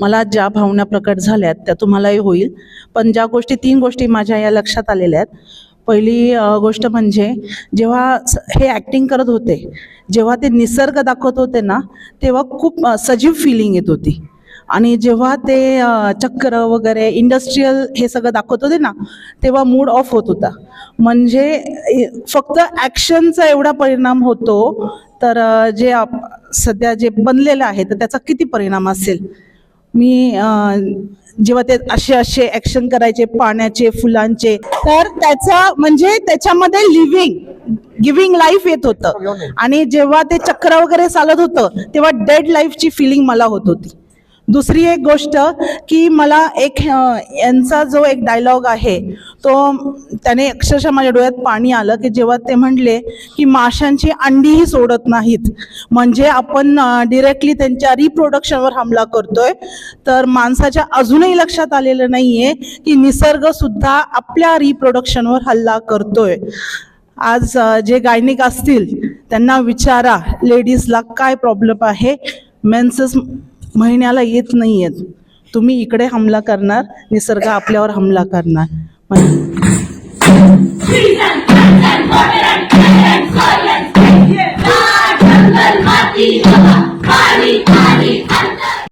मला ज्या भावना प्रकट झाल्यात त्या तुम्हालाही होईल. पण ज्या गोष्टी तीन गोष्टी माझ्या या लक्षात आलेल्या आहेत. पहिली गोष्ट म्हणजे जेव्हा स- हे ॲक्टिंग करत होते जेव्हा ते निसर्ग दाखवत होते ना तेव्हा खूप सजीव फिलिंग येत होती. आणि जेव्हा ते चक्र वगैरे इंडस्ट्रीयल हे सगळं दाखवत होते ना तेव्हा मूड ऑफ होत होता. म्हणजे फक्त ॲक्शनचा एवढा परिणाम होतो तर जे आप सध्या जे बनलेलं आहे तर त्याचा किती परिणाम असेल? मी जेव्हा ते असे असे ऍक्शन करायचे पाण्याचे फुलांचे तर त्याचा म्हणजे त्याच्यामध्ये लिव्हिंग गिव्हिंग लाईफ येत होतं. आणि जेव्हा ते चक्र वगैरे चालत होतं तेव्हा डेड लाईफची फिलिंग मला होत होती. दुसरी एक गोष्ट की मला एक यांचा जो एक डायलॉग आहे तो त्याने अक्षरशः माझ्या डोळ्यात पाणी आलं की जेव्हा ते म्हणले की माशांची अंडीही सोडत नाहीत. म्हणजे आपण डिरेक्टली त्यांच्या रिप्रोडक्शनवर हमला करतोय तर माणसाच्या अजूनही लक्षात आलेलं नाहीये की निसर्गसुद्धा आपल्या रिप्रोडक्शनवर हल्ला करतोय. आज जे गायनिक असतील त्यांना विचारा लेडीजला काय प्रॉब्लेम आहे? मेन्सेस महिन्याला येत नाही आहेत तुम्ही इकडे हमला करणार निसर्ग आपल्यावर हमला करणार.